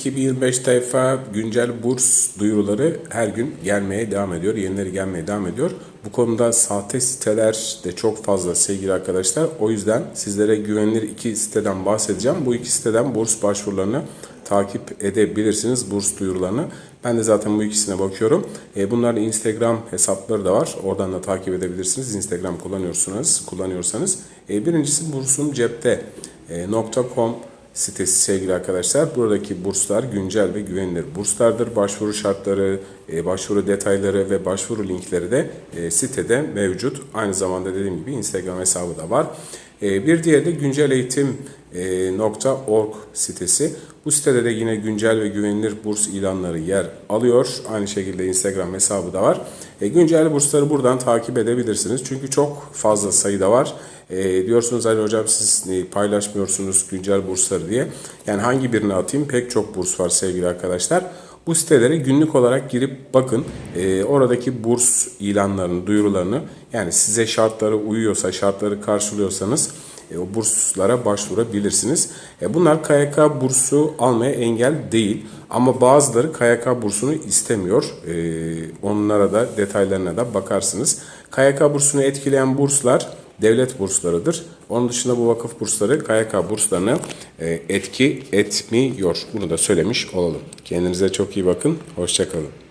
2025 tayfa güncel burs duyuruları her gün gelmeye devam ediyor. Yenileri gelmeye devam ediyor. Bu konuda sahte siteler de çok fazla sevgili arkadaşlar. O yüzden sizlere güvenilir iki siteden bahsedeceğim. Bu iki siteden burs başvurularını takip edebilirsiniz burs duyurularını. Ben de zaten bu ikisine bakıyorum. E, bunların Instagram hesapları da var. Oradan da takip edebilirsiniz. Instagram kullanıyorsunuz, kullanıyorsanız. E, birincisi bursum cepte e, sitesi sevgili arkadaşlar. Buradaki burslar güncel ve güvenilir burslardır. Başvuru şartları, e, başvuru detayları ve başvuru linkleri de e, sitede mevcut. Aynı zamanda dediğim gibi Instagram hesabı da var. E, Bir diğeri de güncel eğitim .org sitesi. Bu sitede de yine güncel ve güvenilir burs ilanları yer alıyor. Aynı şekilde Instagram hesabı da var. E, güncel bursları buradan takip edebilirsiniz. Çünkü çok fazla sayıda var. E, diyorsunuz Ali Hocam siz e, paylaşmıyorsunuz güncel bursları diye. Yani hangi birini atayım? Pek çok burs var sevgili arkadaşlar. Bu sitelere günlük olarak girip bakın. E, oradaki burs ilanlarını, duyurularını yani size şartları uyuyorsa, şartları karşılıyorsanız e, o burslara başvurabilirsiniz. E, bunlar KYK bursu almaya engel değil. Ama bazıları KYK bursunu istemiyor. E, onlara da detaylarına da bakarsınız. KYK bursunu etkileyen burslar devlet burslarıdır. Onun dışında bu vakıf bursları KYK burslarını etki etmiyor. Bunu da söylemiş olalım. Kendinize çok iyi bakın. Hoşçakalın.